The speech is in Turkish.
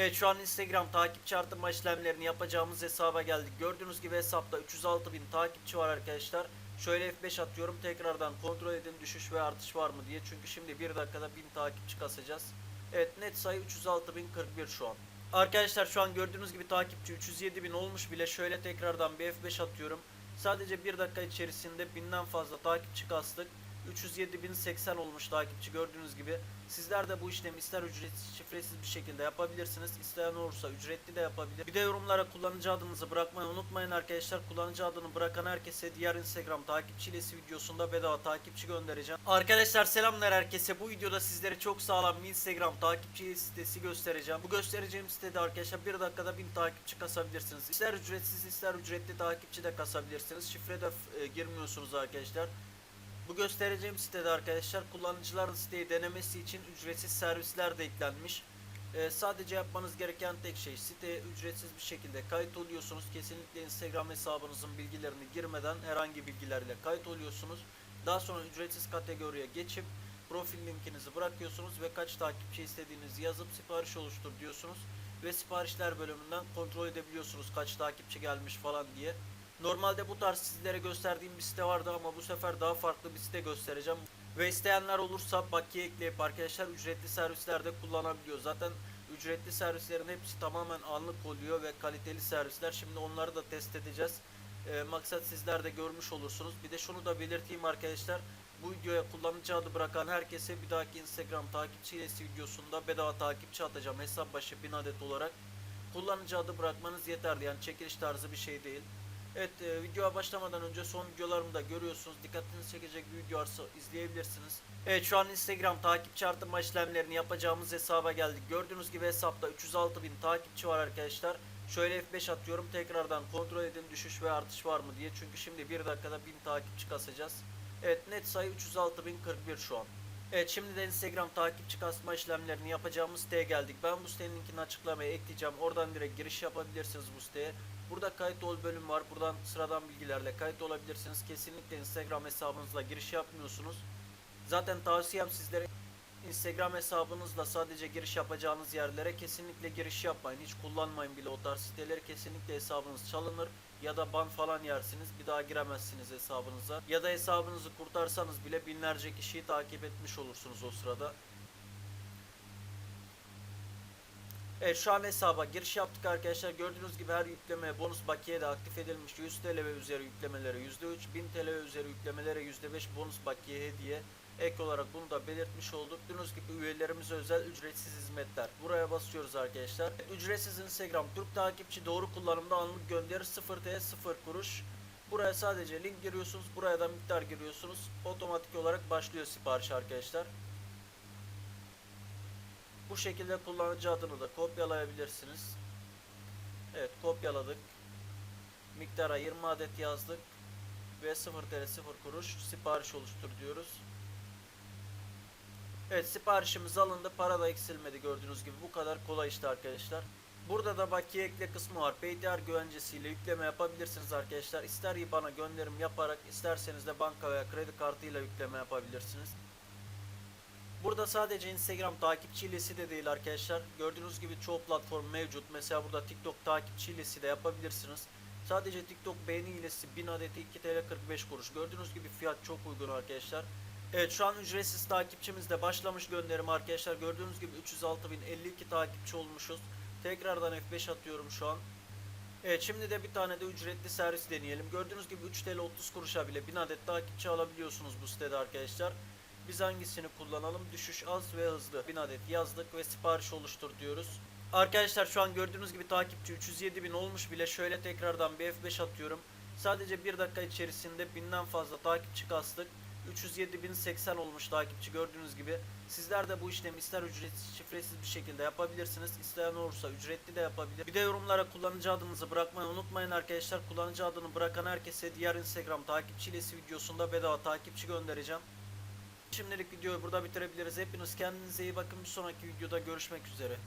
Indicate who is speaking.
Speaker 1: Evet şu an Instagram takipçi artırma işlemlerini yapacağımız hesaba geldik. Gördüğünüz gibi hesapta 306 bin takipçi var arkadaşlar. Şöyle F5 atıyorum tekrardan kontrol edin düşüş ve artış var mı diye. Çünkü şimdi 1 dakikada 1000 takipçi kasacağız. Evet net sayı 306.041 şu an. Arkadaşlar şu an gördüğünüz gibi takipçi 307 bin olmuş bile. Şöyle tekrardan bir F5 atıyorum. Sadece 1 dakika içerisinde binden fazla takipçi kastık. 307.080 olmuş takipçi gördüğünüz gibi. Sizler de bu işlemi ister ücretsiz şifresiz bir şekilde yapabilirsiniz. İsteyen olursa ücretli de yapabilir. Bir de yorumlara kullanıcı adınızı bırakmayı unutmayın arkadaşlar. Kullanıcı adını bırakan herkese diğer Instagram takipçilesi videosunda bedava takipçi göndereceğim. Arkadaşlar selamlar herkese. Bu videoda sizlere çok sağlam bir Instagram takipçi sitesi göstereceğim. Bu göstereceğim sitede arkadaşlar 1 dakikada 1000 takipçi kasabilirsiniz. İster ücretsiz ister ücretli takipçi de kasabilirsiniz. Şifre de e, girmiyorsunuz arkadaşlar. Bu göstereceğim sitede arkadaşlar kullanıcıların siteyi denemesi için ücretsiz servisler de eklenmiş. Ee, sadece yapmanız gereken tek şey siteye ücretsiz bir şekilde kayıt oluyorsunuz. Kesinlikle Instagram hesabınızın bilgilerini girmeden herhangi bilgilerle kayıt oluyorsunuz. Daha sonra ücretsiz kategoriye geçip profil linkinizi bırakıyorsunuz ve kaç takipçi istediğinizi yazıp sipariş oluştur diyorsunuz. Ve siparişler bölümünden kontrol edebiliyorsunuz kaç takipçi gelmiş falan diye. Normalde bu tarz sizlere gösterdiğim bir site vardı ama bu sefer daha farklı bir site göstereceğim. Ve isteyenler olursa bakiye ekleyip arkadaşlar ücretli servislerde kullanabiliyor. Zaten ücretli servislerin hepsi tamamen anlık oluyor ve kaliteli servisler. Şimdi onları da test edeceğiz. Ee, maksat sizler de görmüş olursunuz. Bir de şunu da belirteyim arkadaşlar. Bu videoya kullanıcı adı bırakan herkese bir dahaki Instagram takipçi ilesi videosunda bedava takipçi atacağım. Hesap başı 1000 adet olarak. Kullanıcı adı bırakmanız yeterli. Yani çekiliş tarzı bir şey değil. Evet e, videoya başlamadan önce son videolarımı da görüyorsunuz. Dikkatinizi çekecek bir video varsa izleyebilirsiniz. Evet şu an Instagram takipçi artırma işlemlerini yapacağımız hesaba geldik. Gördüğünüz gibi hesapta 306 bin takipçi var arkadaşlar. Şöyle F5 atıyorum tekrardan kontrol edin düşüş ve artış var mı diye. Çünkü şimdi 1 dakikada 1000 takipçi kasacağız. Evet net sayı 306.041 şu an. Evet şimdi de Instagram takipçi kasma işlemlerini yapacağımız siteye geldik. Ben bu sitenin linkini açıklamaya ekleyeceğim. Oradan direkt giriş yapabilirsiniz bu siteye. Burada kayıt ol bölüm var. Buradan sıradan bilgilerle kayıt olabilirsiniz. Kesinlikle Instagram hesabınızla giriş yapmıyorsunuz. Zaten tavsiyem sizlere Instagram hesabınızla sadece giriş yapacağınız yerlere kesinlikle giriş yapmayın. Hiç kullanmayın bile o tarz siteleri. Kesinlikle hesabınız çalınır ya da ban falan yersiniz. Bir daha giremezsiniz hesabınıza. Ya da hesabınızı kurtarsanız bile binlerce kişiyi takip etmiş olursunuz o sırada. Evet şu an hesaba giriş yaptık arkadaşlar. Gördüğünüz gibi her yüklemeye bonus bakiye de aktif edilmiş. 100 TL ve üzeri yüklemelere %3, 1000 TL ve üzeri yüklemelere %5 bonus bakiye hediye. Ek olarak bunu da belirtmiş olduk. Gördüğünüz gibi üyelerimize özel ücretsiz hizmetler. Buraya basıyoruz arkadaşlar. Ücretsiz Instagram Türk takipçi doğru kullanımda anlık gönderi 0 TL 0 kuruş. Buraya sadece link giriyorsunuz. Buraya da miktar giriyorsunuz. Otomatik olarak başlıyor sipariş arkadaşlar. Bu şekilde kullanıcı adını da kopyalayabilirsiniz. Evet kopyaladık. Miktara 20 adet yazdık. Ve 0 TL 0 kuruş sipariş oluştur diyoruz. Evet siparişimiz alındı. Para da eksilmedi gördüğünüz gibi. Bu kadar kolay işte arkadaşlar. Burada da bakiye ekle kısmı var. PayDR güvencesiyle yükleme yapabilirsiniz arkadaşlar. İster IBAN'a gönderim yaparak isterseniz de banka veya kredi kartıyla yükleme yapabilirsiniz. Burada sadece Instagram takipçi de değil arkadaşlar. Gördüğünüz gibi çoğu platform mevcut. Mesela burada TikTok takipçi de yapabilirsiniz. Sadece TikTok beğeni hilesi 1000 adeti 2 TL 45 kuruş. Gördüğünüz gibi fiyat çok uygun arkadaşlar. Evet şu an ücretsiz takipçimiz de başlamış gönderim arkadaşlar. Gördüğünüz gibi 306.052 takipçi olmuşuz. Tekrardan F5 atıyorum şu an. Evet şimdi de bir tane de ücretli servis deneyelim. Gördüğünüz gibi 3 TL 30 kuruşa bile 1000 adet takipçi alabiliyorsunuz bu sitede arkadaşlar. Biz hangisini kullanalım? Düşüş az ve hızlı. 1000 adet yazdık ve sipariş oluştur diyoruz. Arkadaşlar şu an gördüğünüz gibi takipçi 307 bin olmuş bile. Şöyle tekrardan bir F5 atıyorum. Sadece 1 dakika içerisinde binden fazla takipçi kastık. 307.080 olmuş takipçi gördüğünüz gibi. Sizler de bu işlemi ister ücretsiz şifresiz bir şekilde yapabilirsiniz. İsteyen olursa ücretli de yapabilir. Bir de yorumlara kullanıcı adınızı bırakmayı unutmayın arkadaşlar. Kullanıcı adını bırakan herkese diğer Instagram takipçilesi videosunda bedava takipçi göndereceğim. Şimdilik videoyu burada bitirebiliriz. Hepiniz kendinize iyi bakın. Bir sonraki videoda görüşmek üzere.